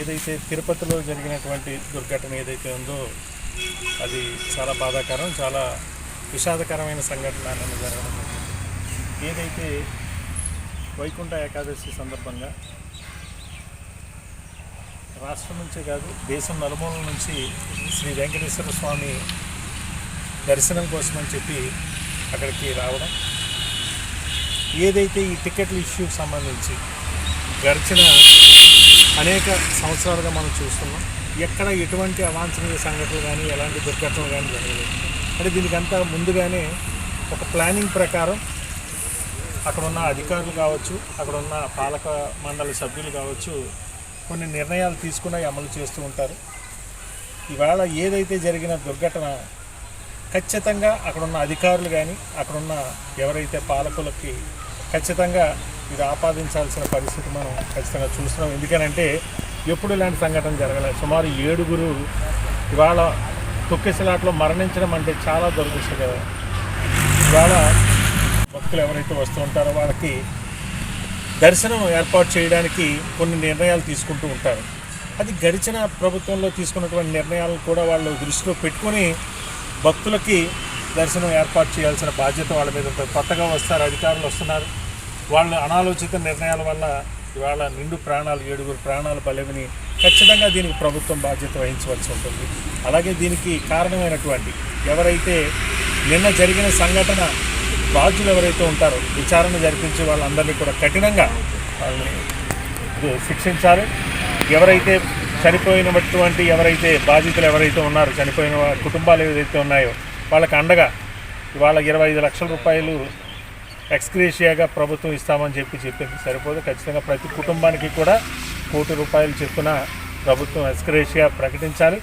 ఏదైతే తిరుపతిలో జరిగినటువంటి దుర్ఘటన ఏదైతే ఉందో అది చాలా బాధాకరం చాలా విషాదకరమైన సంఘటన నిన్న జరగడం ఏదైతే వైకుంఠ ఏకాదశి సందర్భంగా రాష్ట్రం నుంచే కాదు దేశం నలుమూలల నుంచి శ్రీ వెంకటేశ్వర స్వామి దర్శనం కోసమని చెప్పి అక్కడికి రావడం ఏదైతే ఈ టికెట్ల ఇష్యూకి సంబంధించి గడిచిన అనేక సంవత్సరాలుగా మనం చూస్తున్నాం. ఎక్కడ ఎటువంటి అవాంఛనీయ సంఘటనలు కానీ ఎలాంటి దుర్ఘటనలు కానీ జరగలేదు. అంటే దీనికంతా ముందుగానే ఒక ప్లానింగ్ ప్రకారం అక్కడ ఉన్న అధికారులు కావచ్చు అక్కడ ఉన్న పాలక మండలి సభ్యులు కావచ్చు కొన్ని నిర్ణయాలు తీసుకున్నవి అమలు చేస్తూ ఉంటారు. ఇవాళ ఏదైతే జరిగిన దుర్ఘటన ఖచ్చితంగా అక్కడున్న అధికారులు కానీ అక్కడున్న ఎవరైతే పాలకులకి ఖచ్చితంగా ఇది ఆపాదించాల్సిన పరిస్థితి మనం ఖచ్చితంగా చూస్తున్నాం. ఎందుకనంటే ఎప్పుడు ఇలాంటి సంఘటన జరగలేదు సుమారు ఏడుగురు ఇవాళ తొక్కిసలాట్లో మరణించడం అంటే చాలా దురదృష్టకరం ఇవాళ భక్తులు ఎవరైతే వస్తూ ఉంటారో వాళ్ళకి దర్శనం ఏర్పాటు చేయడానికి కొన్ని నిర్ణయాలు తీసుకుంటూ ఉంటారు. అది గడిచిన ప్రభుత్వంలో తీసుకున్నటువంటి నిర్ణయాలను కూడా వాళ్ళు దృష్టిలో పెట్టుకొని భక్తులకి దర్శనం ఏర్పాటు చేయాల్సిన బాధ్యత వాళ్ళ మీద ఉంటుంది. కొత్తగా వస్తారు అధికారులు వస్తున్నారు. వాళ్ళ అనాలోచిత నిర్ణయాల వల్ల ఇవాళ నిండు ప్రాణాలు ఏడుగురు ప్రాణాలు పలేమని ఖచ్చితంగా దీనికి ప్రభుత్వం బాధ్యత వహించవలసి ఉంటుంది. అలాగే దీనికి కారణమైనటువంటి ఎవరైతే నిన్న జరిగిన సంఘటన బాధ్యులు ఎవరైతే ఉంటారో విచారణ జరిపించే వాళ్ళందరినీ కూడా కఠినంగా వాళ్ళని శిక్షించాలి. ఎవరైతే చనిపోయినటువంటి ఎవరైతే బాధితులు ఎవరైతే ఉన్నారో చనిపోయిన కుటుంబాలు ఏదైతే ఉన్నాయో వాళ్ళకి అండగా ఇవాళ ఇరవై ఐదు లక్షల రూపాయలు ఎక్స్క్రేషియాగా ప్రభుత్వం ఇస్తామని చెప్పి చెప్పింది సరిపోదు. ఖచ్చితంగా ప్రతి కుటుంబానికి కూడా కోటి రూపాయలు చెప్పున ప్రభుత్వం ఎక్స్క్రేషియా ప్రకటించాలి.